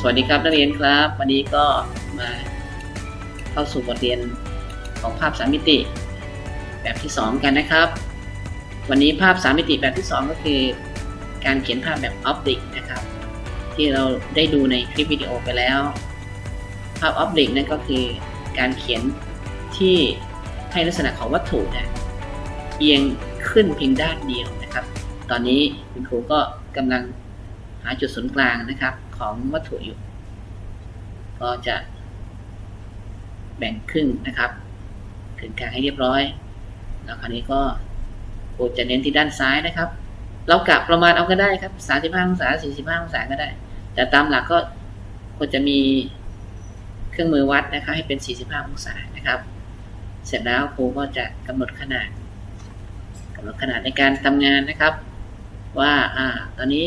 สวัสดีครับนักเรียนครับ วันนี้ก็มาเข้าสู่บทเรียนของภาพสามมิติ แบบที่ 2 กันนะครับ วันนี้ภาพสามมิติแบบที่ 2 ก็คือ การเขียนภาพแบบออปติกนะครับ ที่เราได้ดูในคลิปวิดีโอไปแล้ว ภาพออปติกนั่นก็คือการเขียนที่ให้ลักษณะของวัตถุนะเอียงขึ้นเพียงด้านเดียวนะครับ ตอนนี้คุณครูก็กำลังหาจุดศูนย์กลางนะครับ ของวัตถุอยู่ ก็จะแบ่งครึ่งนะครับถึงกลางให้เรียบร้อย แล้วคราวนี้ก็ครูจะเน้นที่ด้านซ้ายนะครับ เรากะประมาณเอาก็ได้ครับ35องศา45องศาก็ได้ แต่ตามหลักก็ควรจะมีเครื่องมือวัดนะครับ ให้เป็น45องศานะครับ เสร็จแล้วครูก็จะกำหนดขนาดกำหนดขนาดในการทำงานนะครับ ว่าอ่าตอนนี้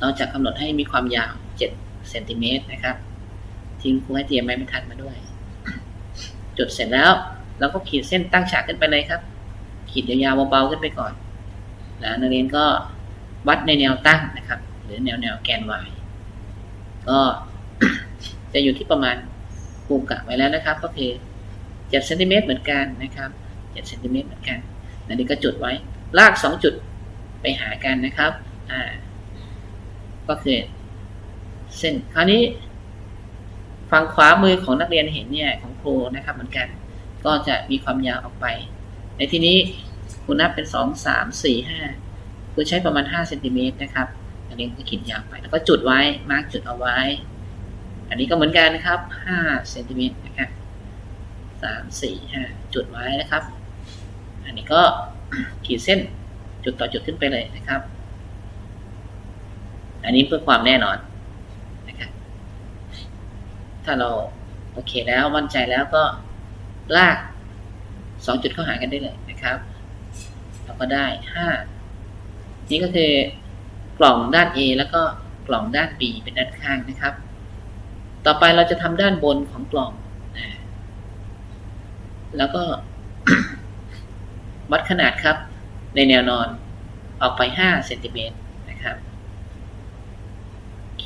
เราจะกำหนดให้มีความยาว 7 เซนติเมตรนะครับ ทิ้งครูให้เตรียมไม้บรรทัดมาด้วย จุดเสร็จแล้วเราก็ขีดเส้นตั้งฉากขึ้นไปเลยครับ ขีดยาวๆเบาๆขึ้นไปก่อน แล้วนักเรียนก็วัดในแนวตั้งนะครับ หรือแนวแนวแกน y ก็จะอยู่ที่ประมาณครูกะไว้แล้วนะครับ ก็คือ7เซนติเมตรเหมือนกันนะครับ7เซนติเมตรเหมือนกันนันนี้ก็จุดไว้ ลาก 2 จุดไปหากันนะครับ อ่า ก็คือเส้นคราวนี้ฝั่งขวามือของนักเรียนเห็นเนี่ยของครูนะครับ เหมือนกัน ก็จะมีความยาวออกไป ในที่นี้ครูนับเป็นสองสามสี่ห้าครูใช้ประมาณห้าเซนติเมตรนะครับนักเรียนก็ขีดยาวไป แล้วก็จุดไว้มาร์กจุดเอาไว้ อันนี้ก็เหมือนกันนะครับห้าเซนติเมตรนะครับสามสี่ห้าจุดไว้นะครับ อันนี้ก็ขีดเส้นจุดต่อจุดขึ้นไปเลยนะครับ อันนี้เพื่อความแน่นอนนะครับถ้าเราโอเคแล้วมั่นใจแล้วก็ลากสองจุดเข้าหากันได้เลยนะครับเราก็ได้ห้านี่ก็คือกล่องด้าน A แล้วก็กล่องด้าน B เป็นด้านข้างนะครับ ต่อไปเราจะทำด้านบนของกล่องนะแล้วก็วัดขนาดครับ ในแนวนอนออกไป5เซนติเมตร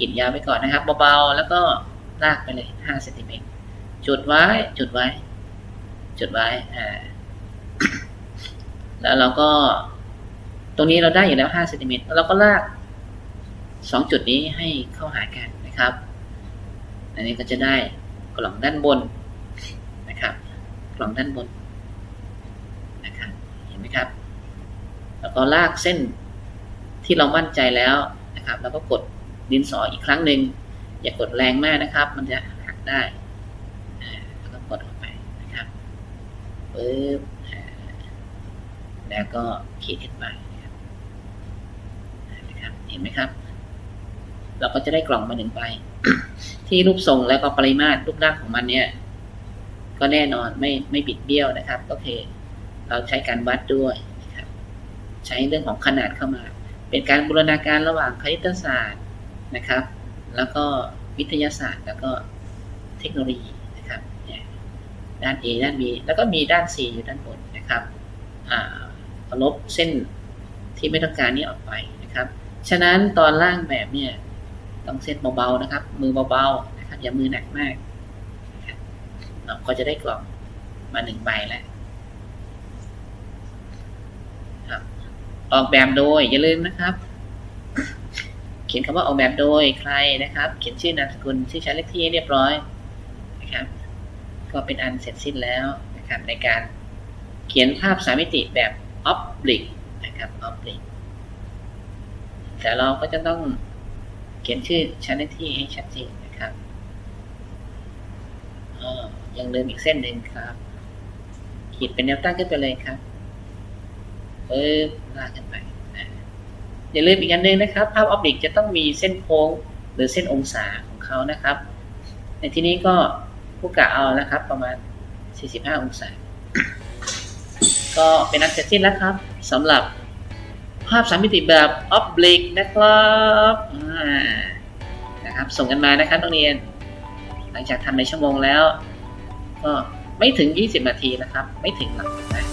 ขีดยาวไปก่อนนะครับเบาๆแล้วก็ลากไปเลย5เซนติเมตรจุดไว้จุดไว้ จุดไว้อ่าแล้วเราก็ ตรงนี้เราได้อยู่แล้ว5เซนติเมตรเราก็ลาก2จุดนี้ให้เข้าหากันนะครับ อันนี้ก็จะได้กล่องด้านบนนะครับ กล่องด้านบนนะครับเห็นไหมครับ แล้วก็ลากเส้นที่เรามั่นใจแล้วนะครับ แล้วก็กด ดินสออีกครั้งหนึ่งอย่ากดแรงมากนะครับ มันจะหักได้แล้วก็กดออกไปนะครับปึ๊บแล้วก็ขีดขึ้นไปนะครับเห็นไหมครับ เราก็จะได้กล่องมาหนึ่งใบที่รูปทรงแล้วก็ปริมาตรรูปร่างของมันเนี่ย ก็แน่นอนไม่ไม่บิดเบี้ยวนะครับ ก็คือเราใช้การวัดด้วยนะครับใช้เรื่องของขนาดเข้ามา เป็นการบูรณาการระหว่างคณิตศาสตร์ นะครับ แล้วก็วิทยาศาสตร์ แล้วก็เทคโนโลยีนะครับเนี่ยด้าน A ด้าน B แล้วก็มีด้าน C อยู่ด้านบนนะครับลบเส้นที่ไม่ต้องการนี้ออกไปนะครับ ฉะนั้นตอนล่างแบบเนี่ยต้องเส้นเบาๆนะครับ มือเบาๆนะครับ อย่ามือหนักมากเราก็จะได้กล่องมาหนึ่งใบแล้วออกแบบโดยอย่าลืมนะครับ ขียนคำว่าออกแบบโดยใครนะครับ เขียนชื่อนามสกุลชื่อชั้นเลขที่เรียบร้อยนะครับ ก็เป็นอันเสร็จสิ้นแล้วนะครับในการเขียนภาพสามมิติแบบ oblique นะครับ oblique แต่เราก็จะต้องเขียนชื่อชั้นเลขที่ให้ชัดเจนนะครับอ๋อยังเดิมอีกเส้นหนึ่งครับขีดเป็นแนวตั้งขึ้นไปเลยครับปึ๊บลากขึ้นไป อย่าลืมอีกอันหนึ่งนะครับ ภาพออบลิกจะต้องมีเส้นโค้งหรือเส้นองศาของเขานะครับ ในที่นี้ก็ผู้กะเอานะครับประมาณ 45 องศา ก็เป็นอันเสร็จสิ้นแล้วครับสำหรับภาพสามมิติแบบออบลิกนะครับนะครับ ส่งกันมานะครับนักเรียน หลังจากทำในชั่วโมงแล้ว ก็ไม่ถึง 20 นาทีนะครับ ไม่ถึงหรอกนะ